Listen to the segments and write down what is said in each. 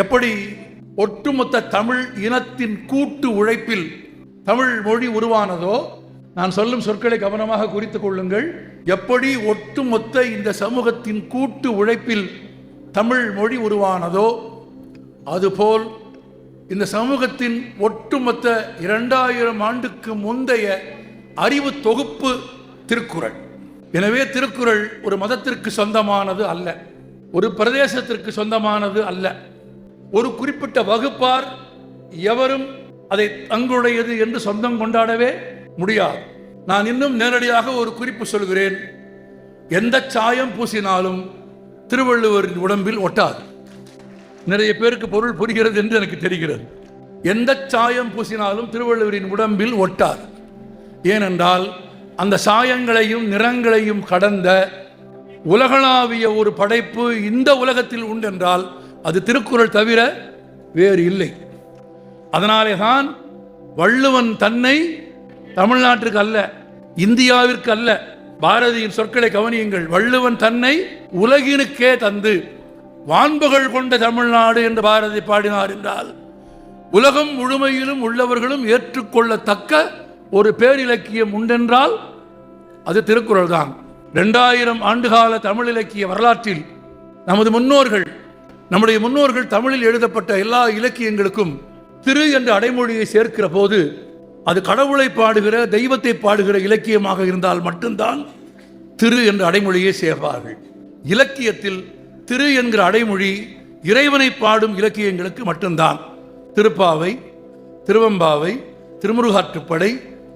எப்படி ஒட்டுமொத்த தமிழ் இனத்தின் கூட்டு உழைப்பில் தமிழ் மொழி உருவானதோ நான் சொல்லும் சொற்களை கவனமாக குறித்துக் கொள்ளுங்கள். எப்படி ஒட்டுமொத்த இந்த சமூகத்தின் கூட்டு உழைப்பில் தமிழ் மொழி உருவானதோ அதுபோல் இந்த சமூகத்தின் ஒட்டுமொத்த இரண்டாயிரம் ஆண்டுக்கு முந்தைய அறிவு தொகுப்பு திருக்குறள். எனவே திருக்குறள் ஒரு மதத்திற்கு சொந்தமானது அல்ல ஒரு பிரதேசத்திற்கு சொந்தமானது அல்ல. ஒரு குறிப்பிட்ட வகுப்பார் எவரும் அதை தங்களுடையது என்று சொந்தம் கொண்டாடவே முடியாது. நான் இன்னும் நேரடியாக ஒரு குறிப்பு சொல்கிறேன். எந்த சாயம் பூசினாலும் திருவள்ளுவரின் உடம்பில் ஒட்டாது. நிறைய பேருக்கு பொருள் புரிகிறது என்று எனக்கு தெரிகிறது. எந்த சாயம் பூசினாலும் திருவள்ளுவரின் உடம்பில் ஒட்டாது. ஏனென்றால் அந்த சாயங்களையும் நிறங்களையும் கடந்த உலகளாவிய ஒரு படைப்பு இந்த உலகத்தில் உண்டென்றால் அது திருக்குறள் தவிர வேறு இல்லை. அதனாலே தான் வள்ளுவன் தன்னை தமிழ்நாட்டிற்கு அல்ல இந்தியாவிற்கு அல்ல பாரதியின் சொற்களை கவனியுங்கள். வள்ளுவன் தன்னை உலகினுக்கே தந்து வான்புகள் கொண்ட தமிழ்நாடு என்று பாரதி பாடினார் என்றால் உலகம் முழுமையிலும் உள்ளவர்களும் ஏற்றுக்கொள்ளத்தக்க ஒரு பேரிலக்கியம் உண்டென்றால் அது திருக்குறள் தான் ரெண்டாயிரம் ஆண்டுகால தமிழ் இலக்கிய வரலாற்றில் நமது முன்னோர்கள் நம்முடைய முன்னோர்கள் தமிழில் எழுதப்பட்ட எல்லா இலக்கியங்களுக்கும் திரு என்ற அடைமொழியை சேர்க்கிற போது அது கடவுளை பாடுகிற தெய்வத்தை பாடுகிற இலக்கியமாக இருந்தால் மட்டும்தான் திரு என்ற அடைமொழியை சேர்ப்பார்கள். இலக்கியத்தில் திரு என்கிற அடைமொழி இறைவனை பாடும் இலக்கியங்களுக்கு மட்டும்தான். திருப்பாவை திருவம்பாவை திருமுருகாற்றுப்படை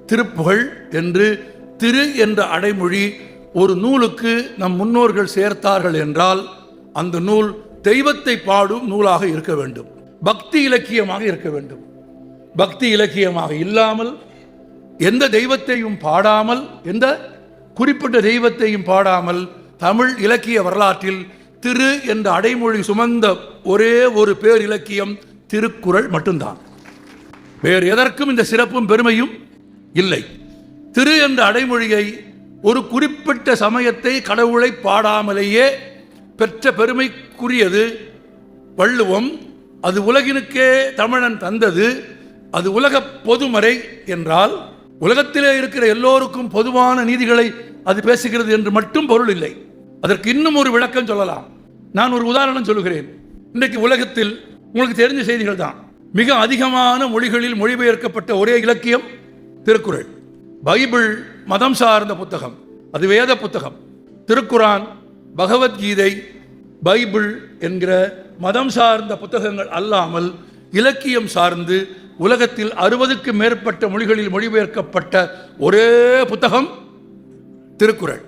திருப்புகழ் என்று திரு என்ற அடைமொழி ஒரு நூலுக்கு நம் முன்னோர்கள் சேர்த்தார்கள் என்றால் அந்த நூல் தெய்வத்தை பாடும் நூலாக இருக்க வேண்டும். பக்தி இலக்கியமாக இருக்க வேண்டும். பக்தி இலக்கியமாக இல்லாமல் எந்த தெய்வத்தையும் பாடாமல் எந்த குறிப்பிட்ட தெய்வத்தையும் பாடாமல் தமிழ் இலக்கிய வரலாற்றில் திரு என்ற அடைமொழி சுமந்த ஒரே ஒரு பேர் இலக்கியம் திருக்குறள் மட்டும்தான். வேறு எதற்கும் இந்த சிறப்பும் பெருமையும் இல்லை. திரு என்ற அடைமொழியை ஒரு குறிப்பிட்ட சமயத்தை கடவுளை பாடாமலேயே பெற்ற பெருமை பெருமைக்குரியது வள்ளுவம் அது உலகினுக்கே தமிழன் தந்தது அது உலக பொதுமறை என்றால் உலகத்திலே இருக்கிற எல்லோருக்கும் பொதுவான நீதிகளை அது பேசுகிறது என்று மட்டும் பொருள் இல்லை. அதற்கு இன்னும் ஒரு விளக்கம் சொல்லலாம். நான் ஒரு உதாரணம் சொல்லுகிறேன். இன்றைக்கு உலகத்தில் உங்களுக்கு தெரிஞ்ச செய்திகள் தான். மிக அதிகமான மொழிகளில் மொழிபெயர்க்கப்பட்ட ஒரே இலக்கியம் திருக்குறள். பைபிள் மதம் சார்ந்த புத்தகம். அது வேத புத்தகம். திருக்குரான் பகவத்கீதை பைபிள் என்கிற மதம் சார்ந்த புத்தகங்கள் அல்லாமல் இலக்கியம் சார்ந்து உலகத்தில் அறுபதுக்கு மேற்பட்ட மொழிகளில் மொழிபெயர்க்கப்பட்ட ஒரே புத்தகம் திருக்குறள்.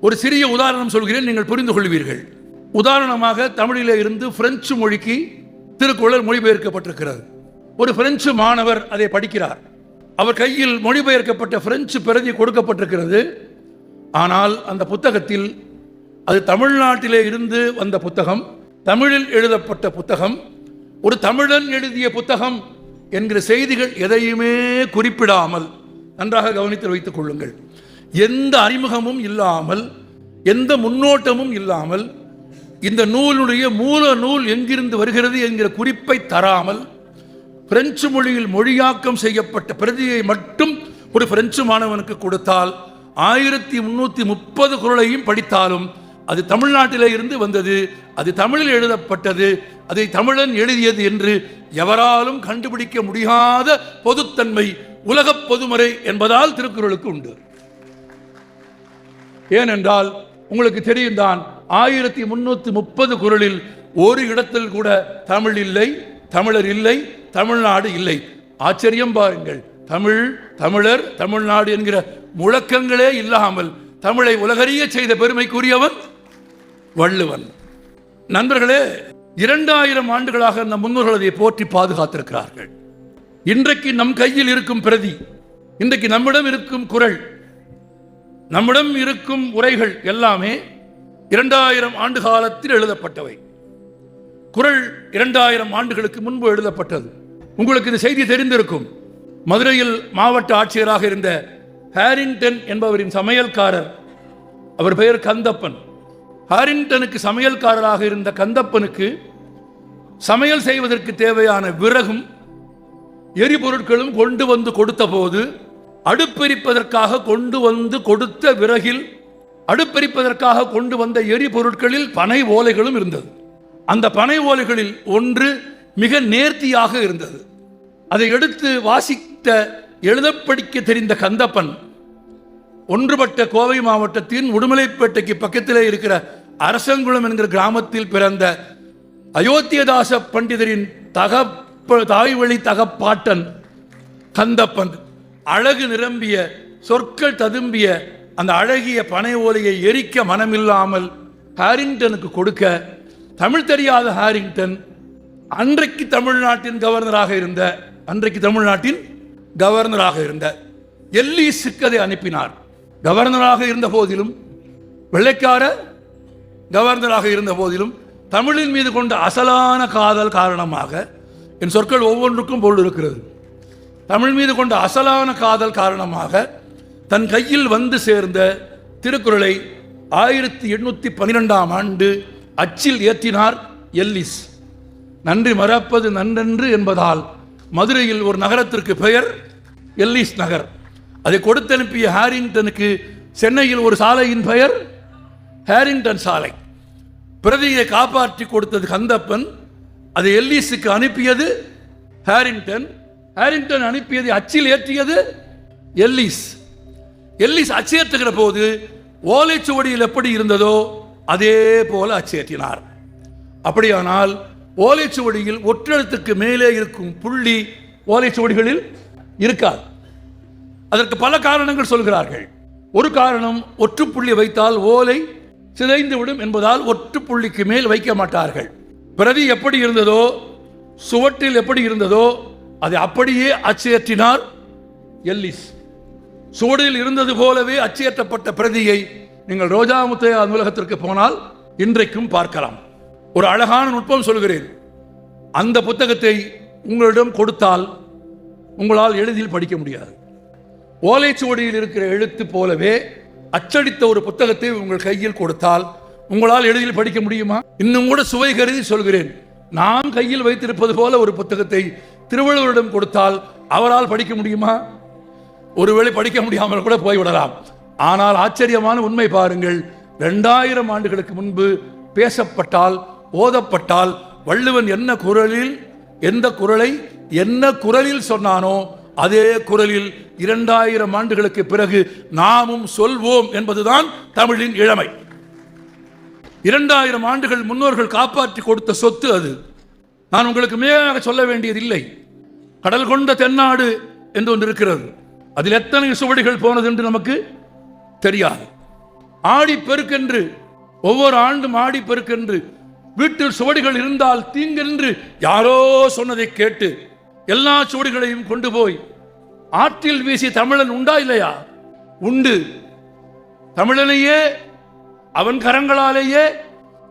ஒரு சிறிய உதாரணம் சொல்கிறேன் நீங்கள் புரிந்து கொள்வீர்கள். உதாரணமாக தமிழில் இருந்து பிரெஞ்சு மொழிக்கு திருக்குறள் மொழிபெயர்க்கப்பட்டிருக்கிறது. ஒரு பிரெஞ்சு மாணவர் அதை படிக்கிறார். அவர் கையில் மொழிபெயர்க்கப்பட்ட பிரெஞ்சு பிரதி கொடுக்கப்பட்டிருக்கிறது. ஆனால் அந்த புத்தகத்தில் அது தமிழ்நாட்டிலே இருந்து வந்த புத்தகம் தமிழில் எழுதப்பட்ட புத்தகம் ஒரு தமிழன் எழுதிய புத்தகம் என்கிற செய்திகள் எதையுமே குறிப்பிடாமல் நன்றாக கவனித்து வைத்துக் கொள்ளுங்கள். எந்த அறிமுகமும் இல்லாமல் எந்த முன்னோட்டமும் இல்லாமல் இந்த நூலுடைய மூல நூல் எங்கிருந்து வருகிறது என்கிற குறிப்பை தராமல் பிரெஞ்சு மொழியில் மொழியாக்கம் செய்யப்பட்ட பிரதியை மட்டும் ஒரு பிரெஞ்சு மாணவனுக்கு கொடுத்தால் ஆயிரத்தி முன்னூற்றி முப்பது குரலையும் படித்தாலும் அது தமிழ்நாட்டிலே இருந்து வந்தது. அது தமிழில் எழுதப்பட்டது. அதை தமிழன் எழுதியது என்று எவராலும் கண்டுபிடிக்க முடியாத பொதுத்தன்மை உலகப் பொதுமறை என்பதால் திருக்குறளுக்கு உண்டு. ஏனென்றால் உங்களுக்கு தெரியும் தான் ஆயிரத்தி முன்னூத்தி முப்பது குரலில் ஒரு இடத்தில் கூட தமிழ் இல்லை தமிழர் இல்லை தமிழ்நாடு இல்லை. ஆச்சரியம் பாருங்கள். தமிழ் தமிழர் தமிழ்நாடு என்கிற முழக்கங்களே இல்லாமல் தமிழை உலகறிய செய்த பெருமைக்குரியவன் வள்ளுவன். நண்பர்களே இரண்டாயிரம் ஆண்டுகளாக நம் முன்னோர்கள் அதை போற்றி பாதுகாத்திருக்கிறார்கள். இன்றைக்கு நம் கையில் இருக்கும் பிரதி இன்றைக்கு நம்மிடம் இருக்கும் குரல் நம்மிடம் இருக்கும் உரைகள் எல்லாமே இரண்டாயிரம் ஆண்டு காலத்தில் எழுதப்பட்டவை. குரல் இரண்டாயிரம் ஆண்டுகளுக்கு முன்பு எழுதப்பட்டது. உங்களுக்கு இந்த செய்தி தெரிந்திருக்கும். மதுரையில் மாவட்ட ஆட்சியராக இருந்த ஹாரிங்டன் என்பவரின் சமையல்காரர் அவர் பெயர் கந்தப்பன். ஹாரிங்டனுக்கு சமையல்காரராக இருந்த கந்தப்பனுக்கு சமையல் செய்வதற்கு தேவையான விறகும் எரிபொருட்களும் கொண்டு வந்து கொடுத்தபோது அடுப்பெரிப்பதற்காக கொண்டு வந்து கொடுத்த விறகில் அடுப்பெரிப்பதற்காக கொண்டு வந்த எரிபொருட்களில் பனை ஓலைகளும் இருந்தது. அந்த பனை ஓலைகளில் ஒன்று மிக நேர்த்தியாக இருந்தது. அதை எடுத்து வாசித்த எழுதப்படிக்க தெரிந்த கந்தப்பன் ஒன்றுபட்ட கோவை மாவட்டத்தின் உடுமலைப்பேட்டைக்கு பக்கத்திலே இருக்கிற அரசங்குளம் என்கிற கிராமத்தில் பிறந்த அயோத்தியதாச பண்டிதரின் தகப்ப தாய்வழி தகப்பாட்டன் கந்தப்பன் அழகு நிரம்பிய சொற்கள் ததும்பிய அந்த அழகிய பனை ஓலையை எரிக்க மனமில்லாமல் ஹாரிங்டனுக்கு கொடுக்க தமிழ் தெரியாத ஹாரிங்டன் அன்றைக்கு தமிழ்நாட்டின் கவர்னராக இருந்த அன்றைக்கு தமிழ்நாட்டின் கவர்னராக இருந்த எல்லி சிக்கதை அனுப்பினார். கவர்னராக இருந்த போதிலும் வெள்ளைக்கார கவர்னராக இருந்த போதிலும் தமிழின் மீது கொண்ட அசலான காதல் காரணமாக என் சொற்கள் ஒவ்வொன்றுக்கும் பொருள் இருக்கிறது. தமிழ் மீது கொண்ட அசலான காதல் காரணமாக தன் கையில் வந்து சேர்ந்த திருக்குறளை ஆயிரத்தி எண்ணூற்றி பன்னிரெண்டாம் ஆண்டு அச்சில் ஏற்றினார் எல்லிஸ். நன்றி மறப்பது நன்றன்று என்பதால் மதுரையில் ஒரு நகரத்திற்கு பெயர் எல்லிஸ் நகர். அதை கொடுத்தனுப்பிய ஹாரிங்டனுக்கு சென்னையில் ஒரு சாலையின் பெயர் ஹாரிங்டன் சாலை. பிரதியை காப்பாற்றி கொடுத்தது கந்தப்பன் அதை எல்லிஸுக்கு அனுப்பியது ஹாரிங்டன். ஹாரிங்டன் அனுப்பியதை அச்சில் ஏற்றியது எல்லிஸ். எல்லிஸ் அச்சேற்றுகிற போது ஓலைச்சுவடியில் எப்படி இருந்ததோ அதே போல அச்சேற்றினார் அப்படியானால் ஓலைச்சுவடியில் ஒற்றெழுத்துக்கு மேலே இருக்கும் புள்ளி ஓலைச்சுவடிகளில் இருக்காது. அதற்கு பல காரணங்கள் சொல்கிறார்கள். ஒரு காரணம் ஒற்றுப்புள்ளி வைத்தால் ஓலை சிதைந்து விடும் என்பதால் ஒற்றுப்புள்ளிக்கு மேல் வைக்க மாட்டார்கள். பிரதி எப்படி இருந்ததோ சுவற்றில் எப்படி இருந்ததோ அதை அப்படியே அச்சேற்றினார் எல்லிஸ். சுவடில் இருந்தது போலவே அச்சேற்றப்பட்ட பிரதியை நீங்கள் ரோஜா முத்தையா நூலகத்திற்கு போனால் இன்றைக்கும் பார்க்கலாம். ஒரு அழகான நுட்பம் சொல்கிறேன். அந்த புத்தகத்தை உங்களிடம் கொடுத்தால் உங்களால் எளிதில் படிக்க முடியாது. ஓலைச்சுவடியில் இருக்கிற எழுத்து போலவே அச்சடித்த ஒரு புத்தகத்தை உங்கள் கையில் கொடுத்தால் உங்களால் எளிதில் படிக்க முடியுமா? இன்னும் கூட சுவை கருதி சொல்கிறேன். நான் கையில் வைத்திருப்பது போல ஒரு புத்தகத்தை திருவள்ளுவரிடம் கொடுத்தால் அவரால் படிக்க முடியுமா? ஒருவேளை படிக்க முடியாமல் கூட போய்விடலாம். ஆனால் ஆச்சரியமான உண்மை பாருங்கள். ரெண்டாயிரம் ஆண்டுகளுக்கு முன்பு பேசப்பட்டால் ஓதப்பட்டால் வள்ளுவன் என்ன குரலில் எந்த குரலை என்ன குரலில் சொன்னானோ அதே குரலில் இரண்டாயிரம் ஆண்டுகளுக்கு பிறகு நாமும் சொல்வோம் என்பதுதான் தமிழின் இளமை. இரண்டாயிரம் ஆண்டுகள் முன்னோர்கள் காப்பாற்றி கொடுத்த சொத்து அது. நான் உங்களுக்கு மேலாக சொல்ல வேண்டியதில்லை. கடல் கொண்ட தென்னாடு என்று ஒன்று இருக்கிறது. அதில் எத்தனை சுவடிகள் போனது என்று நமக்கு தெரியாது. ஆடி பெருக்கென்று ஒவ்வொரு ஆண்டும் ஆடி பெருக்கென்று வீட்டில் சுவடிகள் இருந்தால் தீங்கென்று யாரோ சொன்னதை கேட்டு எல்லா சுவடிகளையும் கொண்டு போய் ஆற்றில் வீசி தமிழன் உண்டா இல்லையா? உண்டு. தமிழனையே அவன் கரங்களாலேயே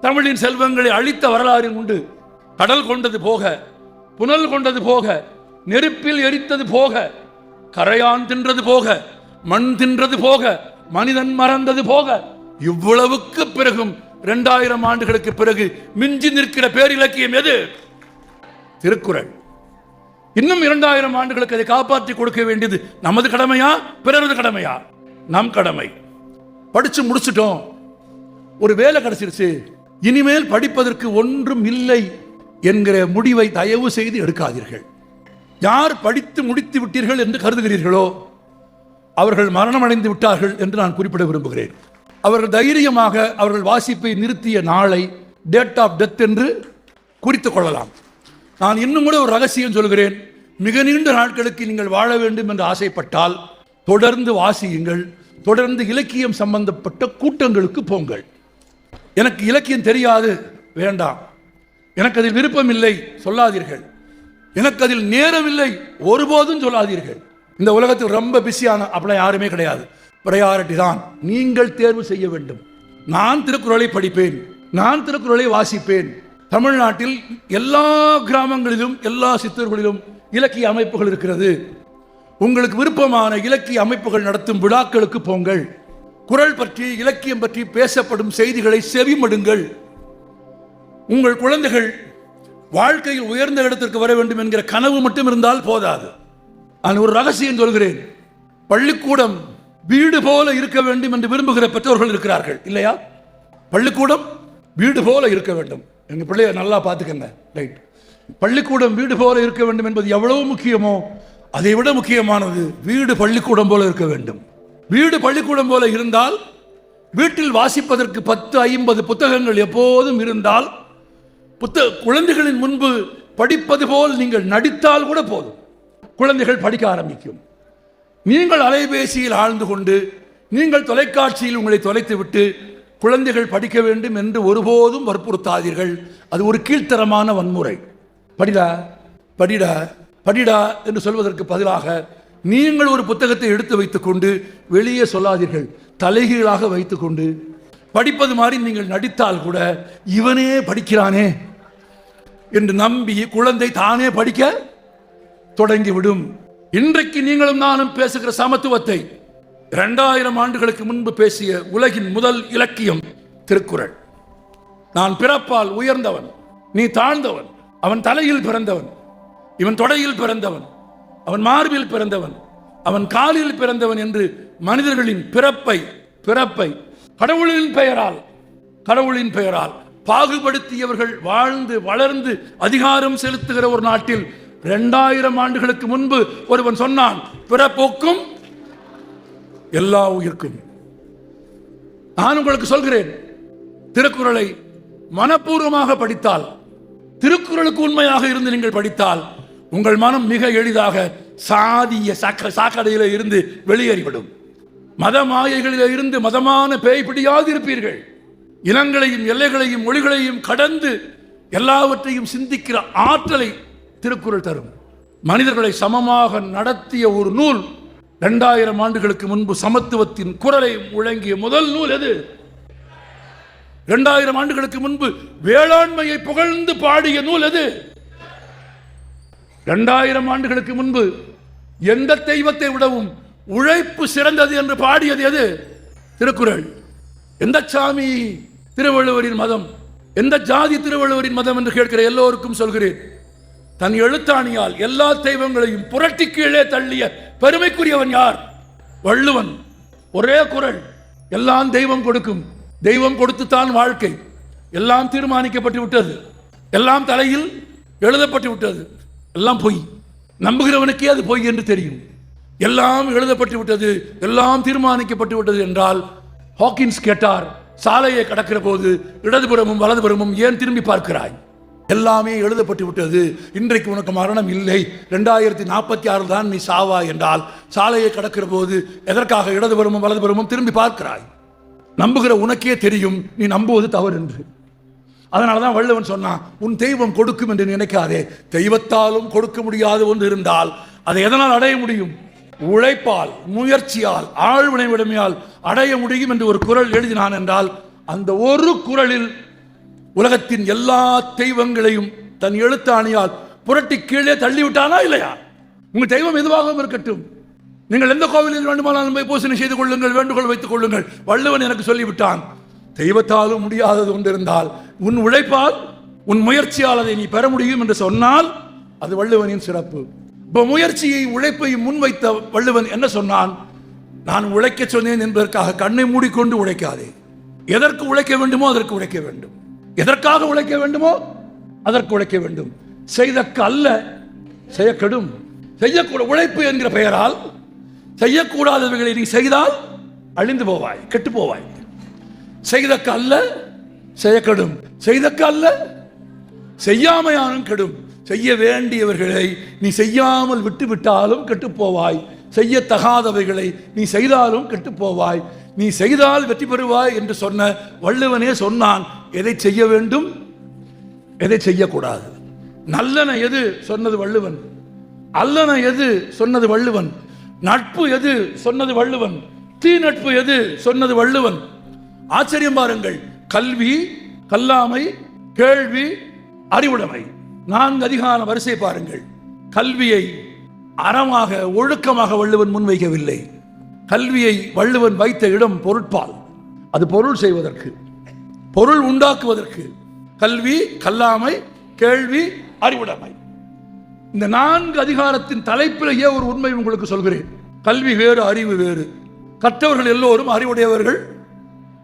தமிழின் செல்வங்களை அழித்த வரலாறு உண்டு. கடல் கொண்டது போக புனல் கொண்டது போக நெருப்பில் எரித்தது போக கரையான் தின்றது போக மண் தின்றது போக மனிதன் மறந்தது போக இவ்வளவுக்கு பிறகும் இரண்டாயிரம் ஆண்டுகளுக்கு பிறகு மிஞ்சி நிற்கிற பேரிலக்கியம் எது? திருக்குறள். இன்னும் இரண்டாயிரம் ஆண்டுகளுக்கு அதை காப்பாற்றி கொடுக்க வேண்டியது நமது கடமையா? பிறரது கடமையா? நம் கடமை. படிச்சு முடிச்சிட்டோம். ஒரு வேலை கிடைச்சிருச்சு. இனிமேல் படிப்பதற்கு ஒன்றும் இல்லை என்கிற முடிவை தயவு செய்து எடுக்காதீர்கள். யார் படித்து முடித்து விட்டீர்கள் என்று கருதுகிறீர்களோ அவர்கள் மரணமடைந்து விட்டார்கள் என்று நான் குறிப்பிட விரும்புகிறேன். அவர்கள் தைரியமாக அவர்கள் வாசிப்பை நிறுத்திய நாளை டேட் ஆஃப் டெத் என்று குறித்துக் கொள்ளலாம். நான் இன்னும் கூட ஒரு ரகசியம் சொல்கிறேன். மிக நீண்ட நாட்களுக்கு நீங்கள் வாழ வேண்டும் என்று ஆசைப்பட்டால் தொடர்ந்து வாசியுங்கள். தொடர்ந்து இலக்கியம் சம்பந்தப்பட்ட கூட்டங்களுக்கு போங்கள். எனக்கு இலக்கியம் தெரியாது. வேண்டாம். எனக்கு அதில் விருப்பம் இல்லை. சொல்லாதீர்கள். எனக்கு அதில் நேரம் இல்லை. ஒருபோதும் சொல்லாதீர்கள். இந்த உலகத்தில் ரொம்ப பிஸியான அப்படிலாம் யாருமே கிடையாது. ப்ரையாரிட்டி தான். நீங்கள் தேர்வு செய்ய வேண்டும். நான் திருக்குறளை படிப்பேன். நான் திருக்குறளை வாசிப்பேன். தமிழ்நாட்டில் எல்லா கிராமங்களிலும் எல்லா சித்தர்களிலும் இலக்கிய அமைப்புகள் இருக்கிறது. உங்களுக்கு விருப்பமான இலக்கிய அமைப்புகள் நடத்தும் விழாக்களுக்கு போங்கள். குரல் பற்றி இலக்கியம் பற்றி பேசப்படும் செய்திகளை செவிமடுங்கள். உங்கள் குழந்தைகள் வாழ்க்கையில் உயர்ந்த இடத்திற்கு வர வேண்டும் என்கிற கனவு மட்டும் இருந்தால் போதாது. நான் ஒரு ரகசியம் சொல்கிறேன். பள்ளிக்கூடம் வீடு போல இருக்க வேண்டும் என்று விரும்புகிற பெற்றோர்கள் இருக்கிறார்கள் இல்லையா? பள்ளிக்கூடம் வீடு போல இருக்க வேண்டும். எங்கள் பிள்ளைய நல்லா பார்த்துக்கங்க ரைட் பள்ளிக்கூடம் வீடு போல இருக்க வேண்டும் என்பது எவ்வளவு முக்கியமோ அதை விட முக்கியமானது வீடு பள்ளிக்கூடம் போல இருக்க வேண்டும். வீடு பள்ளிக்கூடம் போல இருந்தால் வீட்டில் வாசிப்பதற்கு பத்து ஐம்பது புத்தகங்கள் எப்போதும் இருந்தால் புத்த குழந்தைகளின் முன்பு படிப்பது போல் நீங்கள் நடித்தால் கூட போதும். குழந்தைகள் படிக்க ஆரம்பிக்கும். நீங்கள் அலைபேசியில் ஆழ்ந்து கொண்டு நீங்கள் தொலைக்காட்சியில் உங்களை தொலைத்து விட்டு குழந்தைகள் படிக்க வேண்டும் என்று ஒருபோதும் வற்புறுத்தாதீர்கள். அது ஒரு கீழ்த்தரமான வன்முறை. படிடா படிடா படிடா என்று சொல்வதற்கு பதிலாக நீங்கள் ஒரு புத்தகத்தை எடுத்து வைத்துக்கொண்டு வெளியே சொல்லாதீர்கள். தலைகீழாக வைத்துக்கொண்டு. படிப்பது மாதிரி நீங்கள் நடித்தால் கூட இவனே படிக்கிறானே என்று நம்பி குழந்தை தானே படிக்க தொடங்கிவிடும். இன்றைக்கு நீங்களும் நானும் பேசுகிற சமத்துவத்தை இரண்டாயிரம் ஆண்டுகளுக்கு முன்பு பேசிய உலகின் முதல் இலக்கியம் திருக்குறள். நான் பிறப்பால் உயர்ந்தவன் நீ தாழ்ந்தவன் அவன் தலையில் பிறந்தவன் இவன் தொடையில் பிறந்தவன் அவன் மார்பில் பிறந்தவன் அவன் காலில் பிறந்தவன் என்று மனிதர்களின் பிறப்பை பிறப்பை கடவுளின் பெயரால் கடவுளின் பெயரால் பாகுபடுத்தியவர்கள் வாழ்ந்து வளர்ந்து அதிகாரம் செலுத்துகிற ஒரு நாட்டில் இரண்டாயிரம் ஆண்டுகளுக்கு முன்பு ஒருவன் சொன்னான் பிறப்போக்கும் எல்லா உயிர்க்கும். நான் உங்களுக்கு சொல்கிறேன் திருக்குறளை மனப்பூர்வமாக படித்தால் திருக்குறளுக்கு உண்மையாக இருந்து நீங்கள் படித்தால் உங்கள் மனம் மிக எளிதாக சாதிய சாக்க சாக்கடையில் இருந்து வெளியேறிவிடும். மத மாயைகளில் இருந்து மதமான பேய் பிடியாது இருப்பீர்கள் இனங்களையும் எல்லைகளையும் மொழிகளையும் கடந்து எல்லாவற்றையும் சிந்திக்கிற ஆற்றலை திருக்குறள் தரும். மனிதர்களை சமமாக நடத்திய ஒரு நூல் இரண்டாயிரம் ஆண்டுகளுக்கு முன்பு சமத்துவத்தின் குரலை முழங்கிய முதல் நூல் எது? இரண்டாயிரம் ஆண்டுகளுக்கு முன்பு வேளாண்மையை புகழ்ந்து பாடிய நூல் எது? இரண்டாயிரம் ஆண்டுகளுக்கு முன்பு எந்த தெய்வத்தை விடவும் உழைப்பு சிறந்தது என்று பாடியது எது? திருக்குறள். எந்த சாமி திருவள்ளுவரின் மதம்? எந்த ஜாதி திருவள்ளுவரின் மதம் என்று கேட்கிற எல்லோருக்கும் சொல்கிறேன். தன் எழுத்தாணியால் எல்லா தெய்வங்களையும் புரட்டி கீழே தள்ளிய பெருமைக்குரியவன் யார்? வள்ளுவன். ஒரே குரல். எல்லாம் தெய்வம் கொடுக்கும். தெய்வம் கொடுத்துத்தான் வாழ்க்கை. எல்லாம் தீர்மானிக்கப்பட்டு விட்டது. எல்லாம் தலையில் எழுதப்பட்டு விட்டது. எல்லாம் பொய். நம்புகிறவனுக்கே அது பொய் என்று தெரியும். எல்லாம் எழுதப்பட்டு விட்டது. எல்லாம் தீர்மானிக்கப்பட்டு விட்டது என்றால் ஹாக்கின்ஸ் கேட்டார் சாலையை கடக்கிற போது இடதுபுறமும் வலதுபுறமும் ஏன் திரும்பி பார்க்கிறாய்? எல்லாமே எழுதப்பட்டு விட்டது இன்றைக்கு உனக்கு மரணம் இல்லை. ரெண்டாயிரத்தி நாற்பத்தி ஆறு தான் நீ சாவா என்றால் சாலையை கடக்கிற போது எதற்காக இடதுபுறமும் வலதுபுறமும் திரும்பி பார்க்கிறாய்? நம்புகிற உனக்கே தெரியும் நீ நம்புவது தவறு என்று அதனால தான் வள்ளுவன் சொன்னான் உன் தெய்வம் கொடுக்கும் என்று நினைக்காதே. தெய்வத்தாலும் கொடுக்க முடியாத ஒன்று இருந்தால் அதை எதனால் அடைய முடியும்? உழைப்பால் முயற்சியால் ஆழ்வினை விடமையால் அடைய முடியும் என்று ஒரு குரல் எழுதினான் என்றால் அந்த ஒரு குரலில் உலகத்தின் எல்லா தெய்வங்களையும் தன் எழுத்தாணியால் புரட்டி கீழே தள்ளிவிட்டானா இல்லையா? உங்கள் தெய்வம் எதுவாகவும் இருக்கட்டும். நீங்கள் எந்த கோவிலில் வேண்டுமானாலும் போய் பூசணி செய்து கொள்ளுங்கள் வேண்டுகோள் வைத்துக் கொள்ளுங்கள். வள்ளுவன் எனக்கு சொல்லிவிட்டான் தெய்வத்தாலும் முடியாதது ஒன்றிருந்தால் உன் உழைப்பால் உன் முயற்சியால் அதை நீ பெற முடியும் என்று சொன்னால் அது வள்ளுவனின் சிறப்பு. இப்போ முயற்சியை உழைப்பையும் முன்வைத்த வள்ளுவன் என்ன சொன்னான்? நான் உழைக்க சொன்னேன் என்பதற்காக கண்ணை மூடிக்கொண்டு உழைக்காதே. எதற்கு உழைக்க வேண்டுமோ அதற்கு உழைக்க வேண்டும். எதற்காக உழைக்க வேண்டுமோ அதற்கு உழைக்க வேண்டும். செய்தக்க அல்ல செய்யக்கெடும். செய்யக்கூட உழைப்பு என்கிற பெயரால் செய்யக்கூடாதவைகளை நீ செய்தால் அழிந்து போவாய் கெட்டு போவாய். செய்தக்கு அல்ல செய்யக்கெடும். செய்தக்கு அல்ல செய்யாமையானும் கெடும். செய்ய வேண்டியவர்களை நீ செய்யாமல் விட்டு விட்டாலும் கெட்டு போவாய். செய்யத்தகாதவைகளை நீ செய்தாலும் கெட்டு போவாய். நீ செய்தால் வெற்றி பெறுவாய் என்று சொன்ன வள்ளுவனே சொன்னான் எதை செய்ய வேண்டும்? எதை செய்யக்கூடாது. நல்லன எது? சொன்னது வள்ளுவன். அல்லன எது? சொன்னது வள்ளுவன். நட்பு எது? சொன்னது வள்ளுவன். தீ நட்பு எது? சொன்னது வள்ளுவன். ஆச்சரியம் பாருங்கள். கல்வி கல்லாமை கேள்வி அறிவுடைமை. நான்கு அதிகார வரிசை பாருங்கள். கல்வியை அறமாக ஒழுக்கமாக வள்ளுவன் முன்வைக்கவில்லை. கல்வியை வள்ளுவன் வைத்த இடம் பொருட்பால். அது பொருள் செய்வதற்கு பொருள் உண்டாக்குவதற்கு கல்வி கல்லாமை கேள்வி அறிவுடைமை. இந்த நான்கு அதிகாரத்தின் தலைப்பிலேயே ஒரு உண்மை உங்களுக்கு சொல்கிறேன். கல்வி வேறு அறிவு வேறு. கற்றவர்கள் எல்லோரும் அறிவுடையவர்கள்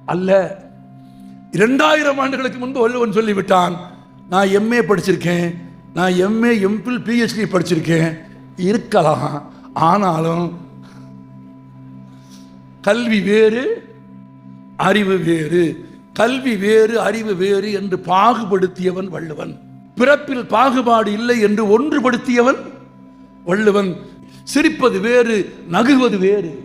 அல்ல. இரண்டாயிரம் ஆண்டுகளுக்கு முன்பு வள்ளுவன் சொல்லிவிட்டான் நான் எம்ஏ படிச்சிருக்கேன் நான் எம்ஏ எம்பில் பிஹெச்டி படிச்சிருக்கேன். இருக்கலாம் ஆனாலும் கல்வி வேறு அறிவு வேறு. கல்வி வேறு அறிவு வேறு என்று பாகுபடுத்தியவன் வள்ளுவன். பிறப்பில் பாகுபாடு இல்லை என்று ஒன்றுபடுத்தியவன் வள்ளுவன். சிரிப்பது வேறு நகுவது வேறு.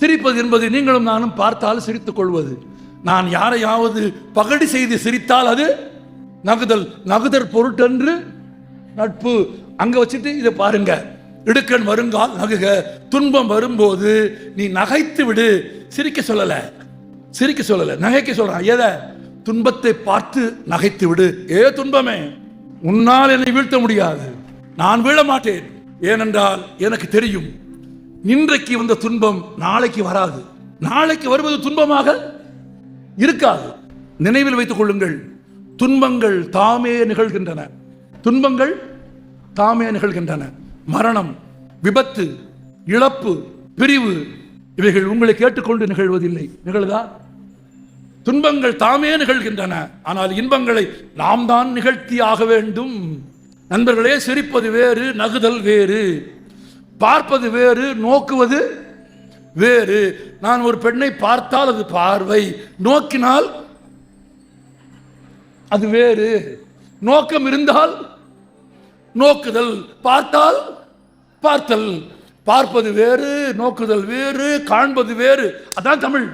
சிரிப்பது என்பது நீங்களும் நானும் பார்த்தால் சிரித்துக் கொள்வது. நான் யாரையாவது பகடி செய்து சிரித்தால் அது நகுதல் நகுதற் பொருட்டன்று நட்பு. அங்க வச்சுட்டு இதை பாருங்கள் இடுக்கண் வருங்கால் நகுக துன்பம் வரும்போது நீ நகைத்து விடு. சிரிக்க சொல்லல. சிரிக்க சொல்லல. நகைக்க சொல்றான். எதை? துன்பத்தை பார்த்து நகைத்து விடு. ஏ துன்பமே? உன்னால் என்னை வீழ்த்த முடியாது. நான் வீழ மாட்டேன் ஏனென்றால் எனக்கு தெரியும் இன்றைக்கு வந்த துன்பம் நாளைக்கு வராது. நாளைக்கு வருவது துன்பமாக இருக்காது. நினைவில் வைத்துக் கொள்ளுங்கள் துன்பங்கள் தாமே நிகழ்கின்றன. துன்பங்கள் தாமே நிகழ்கின்றன. மரணம் விபத்து இழப்பு பிரிவு இவைகள் உங்களை கேட்டுக்கொண்டு நிகழ்வதில்லை. நிகழுதா? துன்பங்கள் தாமே நிகழ்கின்றன. ஆனால் இன்பங்களை நாம் தான் நிகழ்த்தி ஆக வேண்டும். நண்பர்களே சிரிப்பது வேறு நகுதல் வேறு. பார்ப்பது வேறு நோக்குவது வேறு. நான் ஒரு பெண்ணை பார்த்தால் அது பார்வை. நோக்கினால் அது வேறு. நோக்கம் இருந்தால் நோக்குதல் பார்த்தால் பார்த்தல். பார்ப்பது வேறு நோக்குதல் வேறு காண்பது வேறு. அதான் தமிழ்.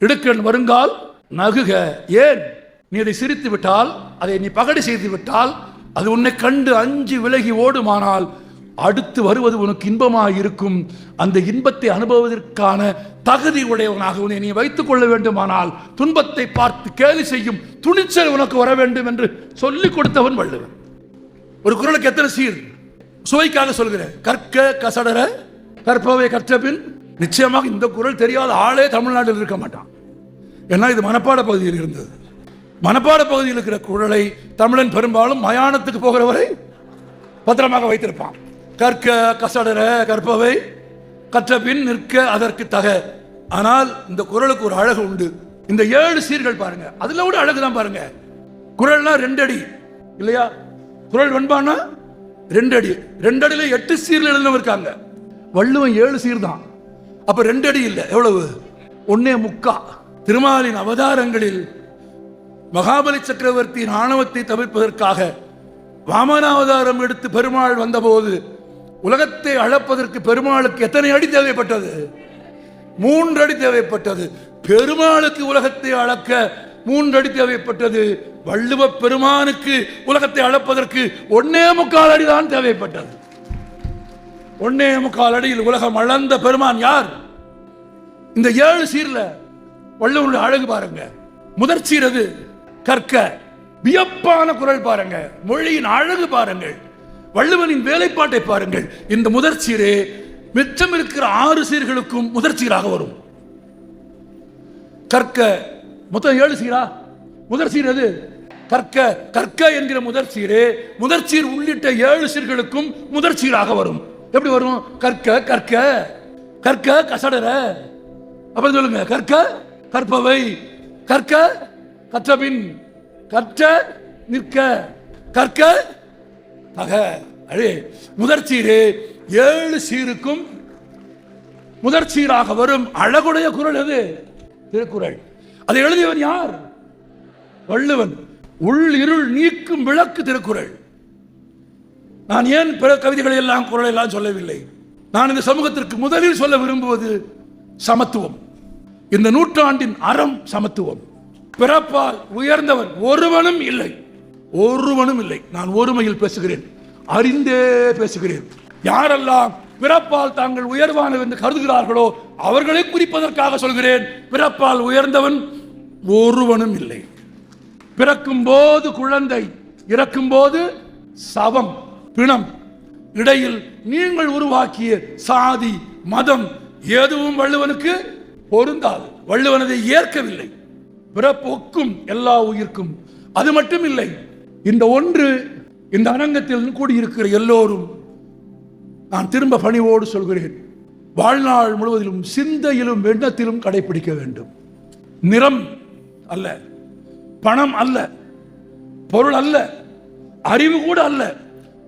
இடுக்கன் வருங்கால் நகுக. ஏன்? நீ அதை சிரித்து விட்டால் அதை நீ பகடி செய்து விட்டால் அது உன்னை கண்டு அஞ்சு விலகி ஓடுமானால் அடுத்து வருவது உனக்கு இன்பமாக இருக்கும் அந்த இன்பத்தை அனுபவதற்கான தகுதி உடையவனாக உன்னை நீ வைத்துக் கொள்ள வேண்டுமானால் துன்பத்தை பார்த்து கேலி செய்யும் துணிச்சல் உனக்கு வர வேண்டும் என்று சொல்லிக் கொடுத்தவன் வள்ளுவன். ஒரு குரலுக்கு எத்தனை சீர்? சுவைக்காக சொல்கிறேன் கற்க கசடர கற்பவை கற்ற பின் நிச்சயமாக இந்த குரல் தெரியாத ஆளே தமிழ்நாட்டில் இருக்க மாட்டான். ஏன்னா இது மனப்பாட பகுதியில் இருந்தது. மனப்பாட பகுதியில் இருக்கிற குரலை தமிழன் பெரும்பாலும் மயானத்துக்கு போகிற வரை பத்திரமாக வைத்திருப்பான். கற்க கசடர கற்பவை கற்ற பின் நிற்க அதற்கு தக. ஆனால் இந்த குரலுக்கு ஒரு அழகு உண்டு. இந்த ஏழு சீர்கள் பாருங்க. அதுல கூட அழகு தான் பாருங்க. குரல்னா ரெண்டு அடி இல்லையா? குரல் வெண்பானா ரெண்டு அடி. ரெண்டு அடியில் எட்டு சீரில் எழுதினவங்க இருக்காங்க. வள்ளுவன் ஏழு சீர் தான் அப்போ ரெண்டு அடி இல்லை. எவ்வளவு? ஒன்னே முக்கா. திருமாலின் அவதாரங்களில் மகாபலி சக்கரவர்த்தியின் ஆணவத்தை தவிர்ப்பதற்காக வாமனாவதாரம் எடுத்து பெருமாள் வந்தபோது உலகத்தை அளப்பதற்கு பெருமாளுக்கு எத்தனை அடி தேவைப்பட்டது? மூன்று அடி தேவைப்பட்டது. பெருமாளுக்கு உலகத்தை அளக்க மூன்று அடி தேவைப்பட்டது. வள்ளுவ பெருமானுக்கு உலகத்தை அளப்பதற்கு ஒன்னே முக்கால் அடிதான் தேவைப்பட்டது. ஒன்னே முக்கால் அடியில் உலகம் அளந்த பெருமான் யார்? இந்த ஏழு சீர்ல வள்ளுவனுடைய அழகு பாருங்க. முதற் அது கற்க. வியப்பான குரல் பாருங்க. மொழியின் அழகு பாருங்கள். வள்ளுவனின் வேலைப்பாட்டை பாருங்கள். இந்த முதற் சீரே மிச்சம் இருக்கிற ஆறு சீர்களுக்கும் முதற் சீராக வரும். கற்க மொத்தம் ஏழு சீரா? முதற் சீர் எது? கற்க கற்க என்கிற முதற் சீரு முதற் சீர் உள்ளிட்ட ஏழு சீர்களுக்கும் முதற் சீராக வரும். எப்படி வரும்? கற்க கற்க கற்க கசடர அப்புறம் சொல்லுங்க கற்க கற்பவை. கற்க கற்றபின். கற்ற நிற்க. கற்க தக அழே முதற் சீரு ஏழு சீருக்கும் முதற் சீராக வரும். அழகுடைய குரல் எது? திருக்குறள். அதை எழுதியவன் யார்? வள்ளுவன். உள் இருள் நீக்கும் விளக்கு திருக்குறள். நான் ஏன் பிற கவிதைகளை எல்லாம் குரல் எல்லாம் சொல்லவில்லை? நான் இந்த சமூகத்திற்கு முதலில் சொல்ல விரும்புவது சமத்துவம். இந்த நூற்றாண்டின் அறம் சமத்துவம். பிறப்பால் உயர்ந்தவன் ஒருவனும் இல்லை. ஒருவனும் இல்லை. நான் ஒருமையில் பேசுகிறேன். அறிந்தே பேசுகிறேன். யாரெல்லாம் பிறப்பால் தாங்கள் உயர்வானவர் என்று கருதுகிறார்களோ அவர்களை குறிப்பதற்காக சொல்கிறேன். பிறப்பால் உயர்ந்தவன் ஒருவனும் இல்லை. பிறக்கும் போது குழந்தை இறக்கும் போது சவம் பிணம். இடையில் நீங்கள் உருவாக்கிய சாதி மதம் எதுவும் வள்ளுவனுக்கு பொருந்தாது. வள்ளுவன் அதை ஏற்கவில்லை. பிறப்பொக்கும் எல்லா உயிர்க்கும் அது மட்டும் இல்லை இந்த ஒன்று இந்த அரங்கத்தில் கூடியிருக்கிற எல்லோரும் நான் திரும்ப பணிவோடு சொல்கிறேன். வாழ்நாள் முழுவதிலும் சிந்தையிலும் எண்ணத்திலும் கடைபிடிக்க வேண்டும். நிறம் அல்ல பணம் அல்ல பொருள் அல்ல அறிவு கூட அல்ல.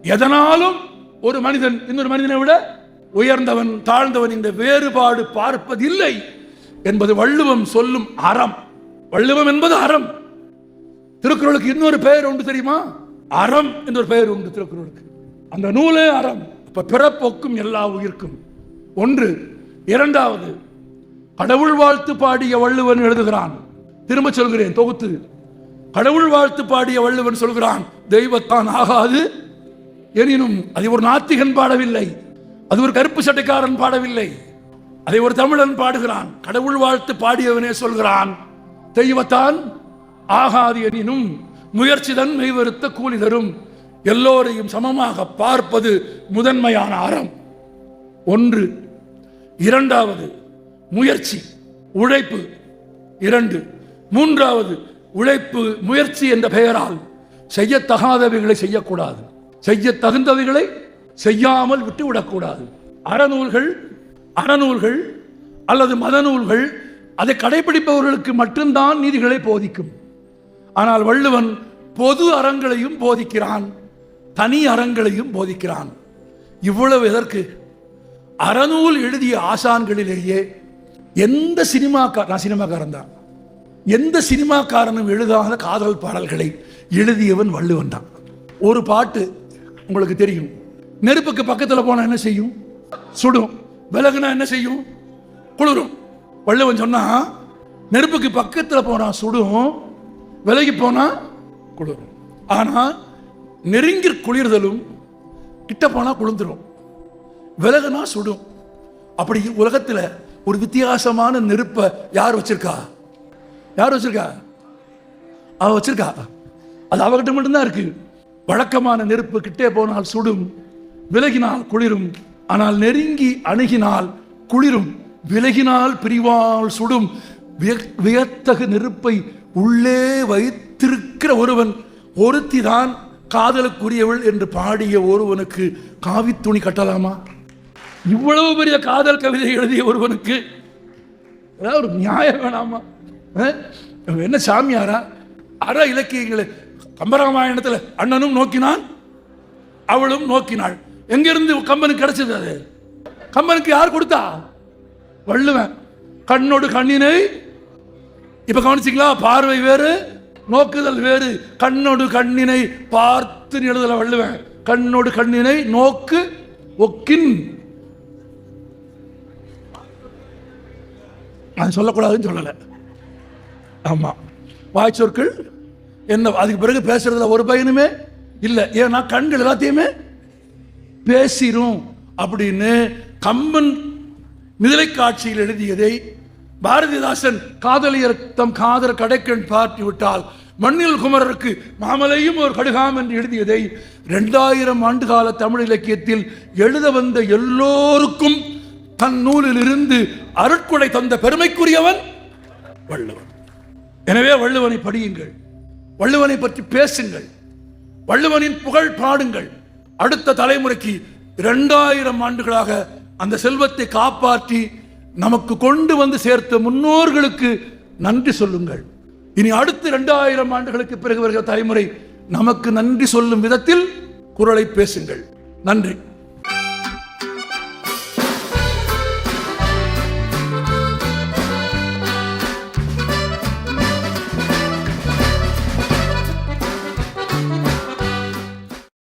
எதனாலும் ஒரு மனிதன் இன்னொரு மனிதனை விட உயர்ந்தவன் தாழ்ந்தவன் இந்த வேறுபாடு பார்ப்பதில்லை என்பது வள்ளுவம் சொல்லும் அறம். வள்ளுவம் என்பது அறம். திருக்குறளுக்கு இன்னொரு பெயர் உண்டு தெரியுமா? அறம் என்ற ஒரு பெயர் உண்டு திருக்குறளுக்கு. அந்த நூலே அறம். இப்போ பிறப்போக்கும் எல்லா உயிர்க்கும். ஒன்று இரண்டாவது கடவுள் வாழ்த்து பாடிய வள்ளுவன் எழுதுகிறான். திரும்ப சொல்கிறேன் தொகுத்து. கடவுள் வாழ்த்து பாடிய வள்ளுவன் சொல்கிறான் தெய்வத்தான் ஆகாது எனினும் அதை ஒரு நாத்திகன் பாடவில்லை அது ஒரு கருப்பு சட்டைக்காரன் பாடவில்லை. அதை ஒரு தமிழன் பாடுகிறான் கடவுள் வாழ்த்து பாடியவனே சொல்கிறான் தெய்வத்தான் ஆகாது எனினும் முயற்சிதன் மெய்வருத்த கூலி தரும். எல்லோரையும் சமமாக பார்ப்பது முதன்மையான அறம். ஒன்று இரண்டாவது முயற்சி உழைப்பு. இரண்டு மூன்றாவது உழைப்பு முயற்சி என்ற பெயரால் செய்யத்தகாதவைகளை செய்யக்கூடாது. செய்ய தகுந்தவைகளை செய்யாமல் விட்டுவிடக்கூடாது. அறநூல்கள் அறநூல்கள் அல்லது மதநூல்கள் அதை கடைபிடிப்பவர்களுக்கு மட்டும்தான் நீதிகளை போதிக்கும். ஆனால் வள்ளுவன் பொது அறங்களையும் போதிக்கிறான். தனி அறங்களையும் போதிக்கிறான். இவ்வளவு எதற்கு? அறநூல் எழுதிய ஆசான்களிலேயே எந்த சினிமாக்கார நான் சினிமாக்காரன் தான். எந்த சினிமாக்காரனும் எழுதாத காதல் பாடல்களை எழுதியவன் வள்ளுவன் தான். ஒரு பாட்டு உங்களுக்கு தெரியும். நெருப்புக்கு பக்கத்தில் போனா என்ன செய்யும்? சுடும். விலகுனா என்ன செய்யும்? குளிரும். வள்ளுவன் சொன்னா நெருப்புக்கு பக்கத்தில் போனா சுடும் விலகி போனா குளிரும். ஆனால் நெருங்கி குளிர்தலும் கிட்ட போனால் குளிர்ந்துரும். விலகுனா சுடும். அப்படி உலகத்தில் ஒரு வித்தியாசமான நெருப்பை யார் வச்சிருக்கா? யார் வச்சிருக்கா? அவ வச்சிருக்கா. அது அவகிட்ட மட்டும்தான் இருக்கு. வழக்கமான நெருப்பு கிட்டே போனால் சுடும் விலகினால் குளிரும் ஆனால் நெருங்கி அணுகினால் குளிரும் விலகினால் பிரிவால் சுடும். வியத்தகு நெருப்பை உள்ளே வைத்திருக்கிற ஒருவன் ஒருத்திதான் காதலுக்குரியவள் என்று பாடிய ஒருவனுக்கு காவித்துணி கட்டலாமா? இவ்வளவு பெரிய காதல் கவிதை எழுதிய ஒருவனுக்கு ஏதாவது ஒரு நியாயம் வேணாமா? என்ன சாமியாரா? அற இலக்கியங்களை கம்பராமாயணத்தில் அண்ணனும் நோக்கினான் அவளும் நோக்கினாள். எங்கிருந்து கம்பனுக்கு கிடைச்சது அது? கம்பனுக்கு யார் கொடுத்தா? வள்ளுவன். கண்ணோடு கண்ணினை இப்ப கவனிச்சிங்களா? பார்வை வேறு நோக்குதல் வேறு. கண்ணோடு கண்ணினை பார்த்து எழுதல வள்ளுவேன். கண்ணோடு கண்ணினை நோக்கு ஒக்கின். அது சொல்லக்கூடாதுன்னு சொல்லலை. ஆமாம் வாய் சொற்கள் என்ன அதுக்கு பிறகு பேசுறதுல ஒரு பயனுமே இல்லை. ஏன்னா கண்கள் எல்லாத்தையுமே பேசிடும் அப்படின்னு கம்பன் நிதலை காட்சியில் எழுதியதை பாரதிதாசன் காதலியர் தம் காதல் கடைக்கண் பார்த்து விட்டால் மண்ணில் குமரருக்கு மாமலையும் ஒரு கடுகாம் என்று எழுதியதை இரண்டாயிரம் ஆண்டுகால தமிழ் இலக்கியத்தில் எழுத வந்த எல்லோருக்கும் தன் நூலில் இருந்து அருட்கொடை தந்த பெருமைக்குரியவன் வள்ளுவன். எனவே வள்ளுவனை படியுங்கள். வள்ளுவனை பற்றி பேசுங்கள். வள்ளுவனின் புகழ் பாடுங்கள். அடுத்த தலைமுறைக்கு இரண்டாயிரம் ஆண்டுகளாக அந்த செல்வத்தை காப்பாற்றி நமக்கு கொண்டு வந்து சேர்த்த முன்னோர்களுக்கு நன்றி சொல்லுங்கள். இனி அடுத்து இரண்டாயிரம் ஆண்டுகளுக்கு பிறகு வருகிற தலைமுறை நமக்கு நன்றி சொல்லும் விதத்தில் குரலை பேசுங்கள். நன்றி.